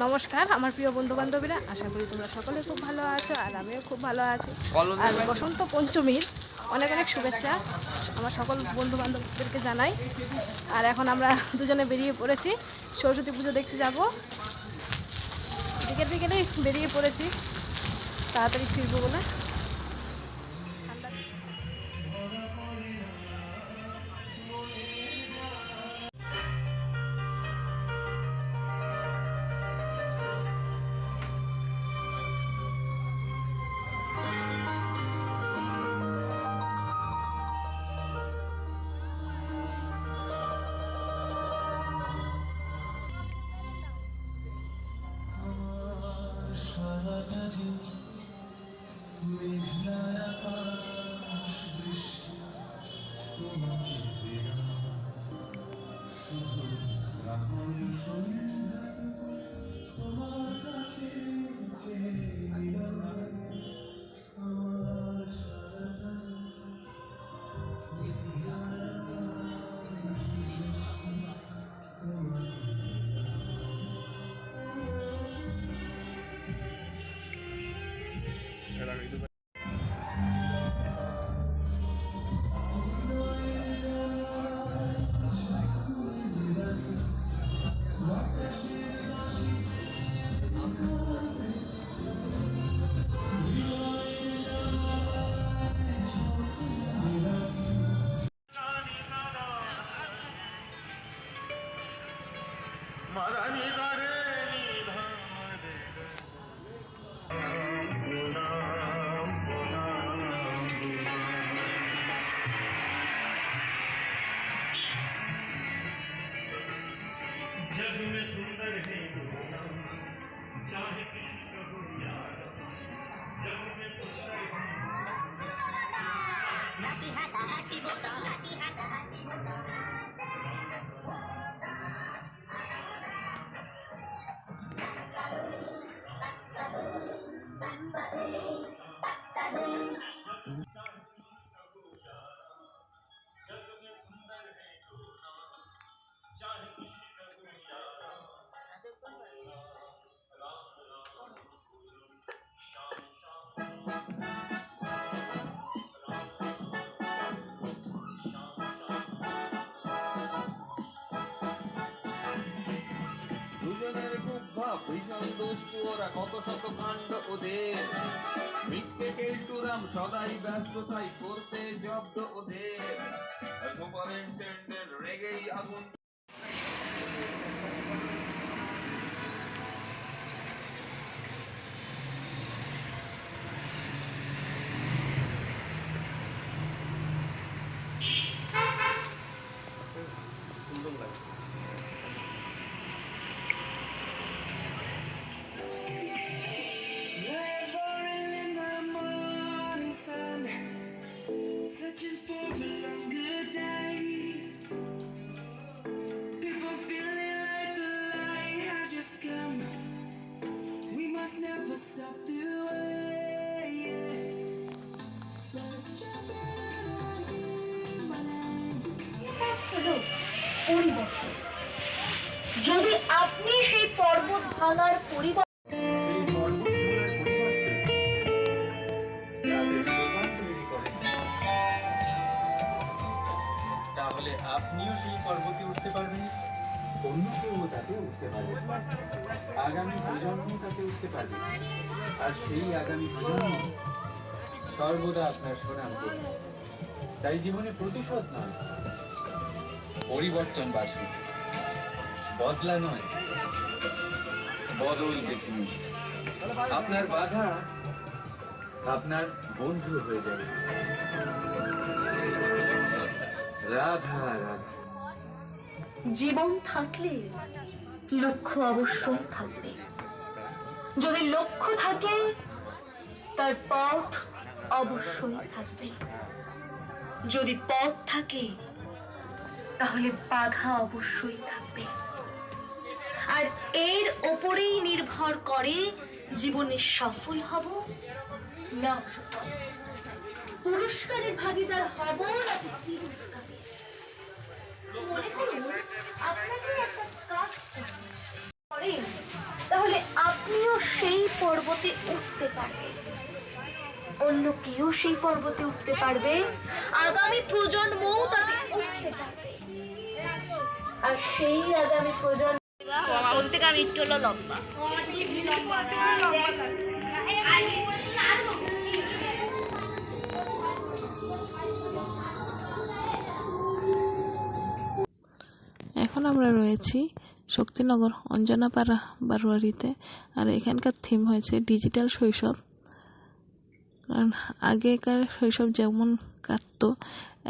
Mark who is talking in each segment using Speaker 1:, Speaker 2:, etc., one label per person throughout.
Speaker 1: নমস্কার আমার প্রিয় বন্ধু বান্ধবীরা আশা করি তোমরা সকলে খুব ভালো আছো আর আমিও খুব ভালো আছি। আর বসন্ত পঞ্চমীর অনেক অনেক শুভেচ্ছা আমার সকল বন্ধু বান্ধবদেরকে জানাই। আর এখন আমরা দুজনে বেরিয়ে পড়েছি সরস্বতী পুজো দেখতে যাব। বিকেল বিকেলেই বেরিয়ে পড়েছি তাড়াতাড়ি ফিরবো বলে।
Speaker 2: মারানি
Speaker 3: ভীষণ দুষ্টু ওরা কত শত কাণ্ড ওদের। মিচকে কেলটুরাম সদাই ব্যস্ততাই করতে জব্দ ওদের। সুপারিনটেন্ডেন্ট রেগেই আগুন
Speaker 4: ভাঙার
Speaker 5: পরিবর্তে তাহলে আপনিও সেই পর্বতে উঠতে পারবেন। অন্য কেউ তাতে উঠতে পারবে আগামী প্রজন্ম তাতে উঠতে পারবে আর সেই আগামী প্রজন্ম সর্বদা আপনার সুনাম করবে। তাই জীবনে প্রতিশোধ নয়, পরিবর্তন বাঁচুন বদলা নয়। বদল বেছে আপনার বাধা আপনার বন্ধু হয়ে যাবে। রাধা রাধা।
Speaker 4: জীবন থাকলে লক্ষ্য অবশ্যই থাকবে। যদি লক্ষ্য থাকে, তার পথ অবশ্যই থাকবে। যদি পথ থাকে, তাহলে বাধা অবশ্যই থাকবে। আর এর ওপরেই নির্ভর করে জীবনে সফল হব না পুরস্কারের ভাগিদার হব নাকি তিরস্কারের? মনে করুন আপনাকে একটা কাজ করতে হবে। করেন তাহলে পর্বতে উঠতে পারবে অন্য কেউ সেই পর্বতে উঠতে পারবে আগামী প্রজন্মও তাতে উঠতে পারবে আর সেই আগামী প্রজন্ম
Speaker 6: ওর থেকে আমি একটু হলো লম্বা।
Speaker 7: এখন আমরা রয়েছি শক্তিনগর, অঞ্জনাপাড়া, বারোয়ারিতে। আর এখানকার থিম হয়েছে ডিজিটাল শৈশব। কারণ আগেকার শৈশব যেমন কাটতো,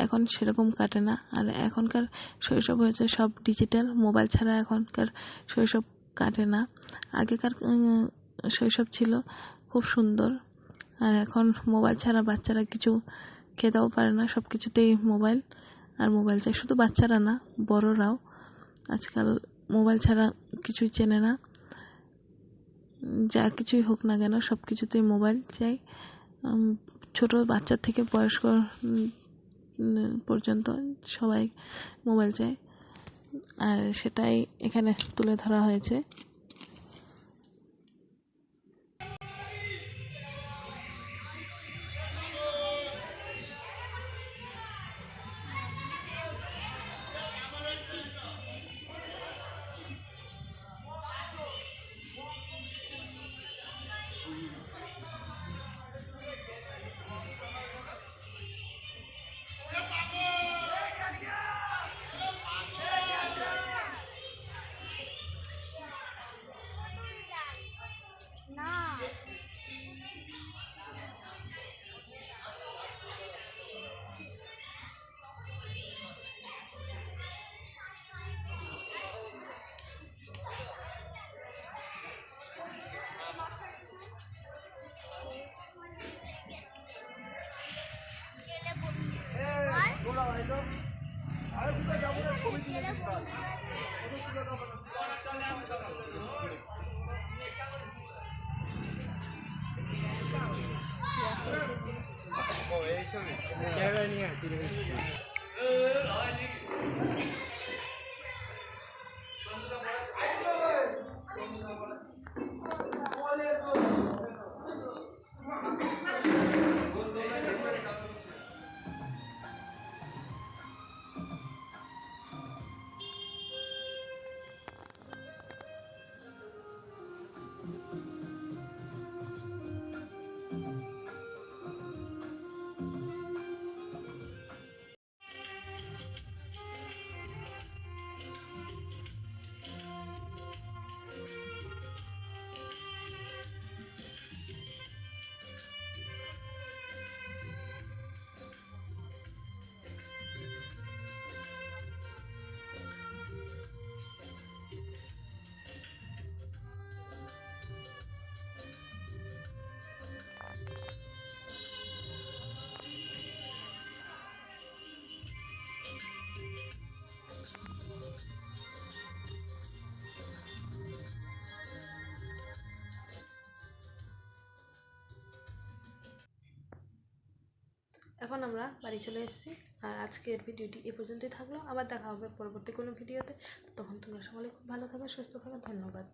Speaker 7: এখন সেরকম কাটে না। আর এখনকার শৈশব হয়েছে সব ডিজিটাল মোবাইল ছাড়া এখনকার শৈশব কাটে না। আগেকার শৈশব ছিল খুব সুন্দর। আর এখন মোবাইল ছাড়া বাচ্চারা কিছু খেতেও পারে না সব কিছুতেই মোবাইল আর মোবাইল চাই শুধু বাচ্চারা না, বড়রাও আজকাল মোবাইল ছাড়া কিছুই চেনে না। যা কিছুই হোক না কেন সব কিছুতেই মোবাইল চাই। ছোট বাচ্চা থেকে বয়স্ক পর্যন্ত সবাই মোবাইল চায়। আর সেটাই এখানে তুলে ধরা হয়েছে।
Speaker 1: Qué এখন আমরা বাড়ি চলে এসেছি। আর আজকের ভিডিওটি এ পর্যন্তই থাকল। আবার দেখা হবে পরবর্তী কোনো ভিডিওতে। তখন তোমরা সকলে খুব ভালো থাকো, সুস্থ থাকো। ধন্যবাদ।